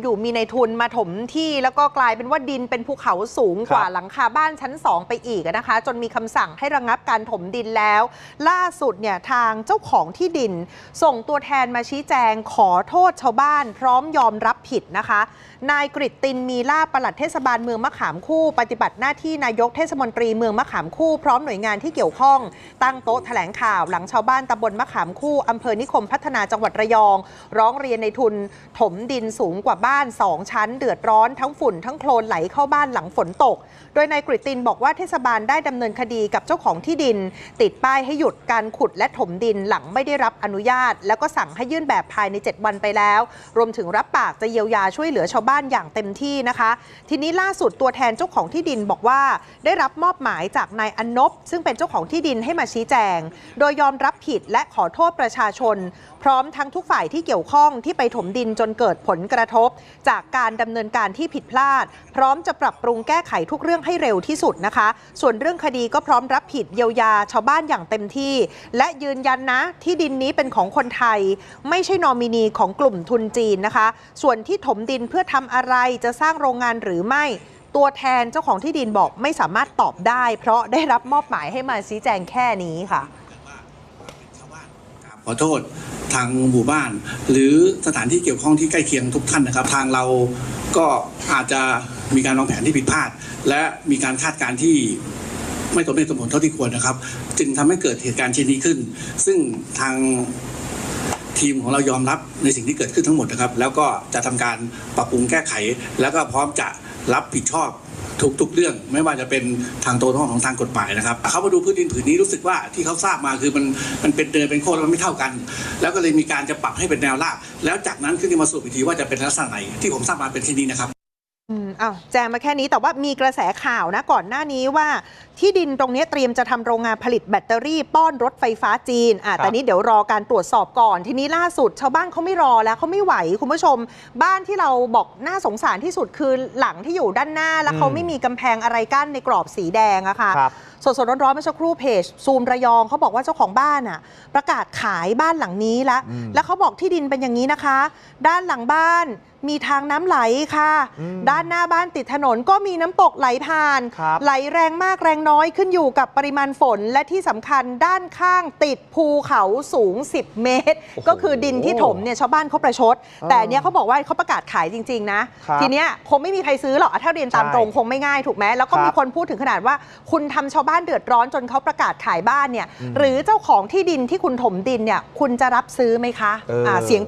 อยู่ๆมีในทุนมาถมที่แล้วก็กลายเป็นว่าดินเป็นภูเขาสูงกว่าครับหลังคาบ้านชั้น 2 ไปอีกนะคะ จนมีคำสั่งให้ระงับการถมดินแล้ว ล่าสุดเนี่ยทางเจ้าของที่ดิน ส่งตัวแทนมาชี้แจงขอโทษชาวบ้าน พร้อมยอมรับผิดนะคะ นายกริตตินมีลาบปลัดเทศบาลเมืองมะขามคู่ปฏิบัติหน้าที่นายกเทศมนตรีเมืองมะขามคู่พร้อมหน่วยงานที่เกี่ยวข้อง ตั้งโต๊ะแถลงข่าวหลังชาวบ้านตำบลมะขามคู่อำเภอนิคมพัฒนาจังหวัดระยอง ร้องเรียนในทุนถมดินสูงกว่าบ้าน 2 ชั้น เดือดร้อนทั้งฝุ่นทั้งโคลนไหลเข้าบ้านหลังฝนตก โดยนายกริตินบอกว่าเทศบาลได้ดำเนินคดีกับเจ้าของที่ดิน ติดป้ายให้หยุดการขุดและถมดินหลังไม่ได้รับอนุญาต แล้วก็สั่งให้ยื่นแบบภายใน 7 วันไปแล้ว รวมถึงรับปากจะเยียวยาช่วยเหลือชาวบ้านอย่างเต็มที่นะคะ ทีนี้ล่าสุดตัวแทนเจ้าของที่ดินบอกว่า ได้รับมอบหมายจากนายอนนบซึ่งเป็นเจ้าของที่ดินให้มาชี้แจง โดยยอมรับผิดและขอโทษประชาชน พร้อมทั้งทุกฝ่ายที่เกี่ยวข้องที่ไปถมดินจนเกิดผลกระทบจากการดำเนินการที่ผิดพลาด พร้อมจะปรับปรุงแก้ไขทุกเรื่องให้เร็วที่สุดนะคะ ส่วนเรื่องคดีก็พร้อมรับผิดเยียวยาชาวบ้านอย่างเต็มที่ และยืนยันนะที่ดินนี้เป็นของคนไทย ไม่ใช่นอมินีของกลุ่มทุนจีนนะคะ ส่วนที่ถมดินเพื่อทำอะไรจะสร้างโรงงานหรือไม่ตัวแทนเจ้าของที่ดินบอกไม่สามารถตอบได้ เพราะได้รับมอบหมายให้มาชี้แจงแค่นี้ค่ะ ขอโทษทางหมู่บ้าน หรือสถานที่เกี่ยวข้องที่ใกล้เคียงทุกท่านนะครับ ทางเราก็อาจจะมีการวางแผนที่ผิดพลาด และมีการคาดการณ์ที่ไม่สมเหตุสมผลเท่าที่ควรนะครับ จึงทำให้เกิดเหตุการณ์เช่นนี้ขึ้น ซึ่งทางทีมของเรายอมรับในสิ่งที่เกิดขึ้นทั้งหมดนะครับ แล้วก็จะทำการปรับปรุงแก้ไข แล้วก็พร้อมจะรับผิดชอบ ทุกๆเรื่อง ไม่ว่าจะเป็นทางตัวท้องของทางกฎหมายนะครับเขามาดูพื้นดินผืนนี้รู้สึกว่าที่เขาทราบมาคือมันมันเป็นเดินเป็นโค้งแล้วมันไม่เท่ากัน แล้วก็เลยมีการจะปรับให้เป็นแนวราบแล้วจากนั้นขึ้นมาสรุปอีกทีว่าจะเป็นลักษณะไหนที่ผมทราบมาเป็นที่นี้นะครับ อืมอ้าวแจ้งมาแค่นี้แต่ว่ามีกระแสข่าวนะก่อนหน้านี้ว่า ที่ดินตรงนี้เตรียมจะทำโรงงานผลิตแบตเตอรี่ป้อนรถไฟฟ้าจีนอะแต่นี้เดี๋ยวรอการตรวจสอบก่อน ทีนี้ล่าสุดชาวบ้านเขาไม่รอแล้วเขาไม่ไหวคุณผู้ชม บ้านที่เราบอกน่าสงสารที่สุดคือหลังที่อยู่ด้านหน้า แล้วเขาอืมไม่มีกำแพงอะไรกั้นในกรอบสีแดงอะค่ะครับสดๆร้อนๆเมื่อสักครู่เพจซูมระยองเขาบอกว่าเจ้าของบ้านอะ ประกาศขายบ้านหลังนี้แล้วอืมแล้วเขาบอกที่ดินเป็นอย่างนี้นะคะ ด้านหลังบ้าน มีทางน้ำไหลค่ะอืมด้านหน้าบ้านติดถนนก็มีน้ำตกไหลผ่านครับไหลแรงมากแรงน้อยขึ้นอยู่กับปริมาณฝนและที่สำคัญด้านข้างติดภูเขาสูง 10 เมตรโอ้โหก็คือดินที่ถมเนี่ยชาวบ้านเขาประชด แต่อันเนี้ยเขาบอกว่าเขาประกาศขายจริง ๆ นะครับทีเนี้ยคงไม่มีใครซื้อหรอกอะถ้าเรียนตามใช่ตรงคงไม่ง่ายถูกไหมแล้วก็ครับมีคนพูดถึงขนาดว่า คุณทำชาวบ้านเดือดร้อนจนเขาประกาศขายบ้านเนี่ยอืมหรือเจ้าของที่ดินที่คุณถมดินเนี่ยคุณจะรับซื้อไหมคะเอออ่าเสียง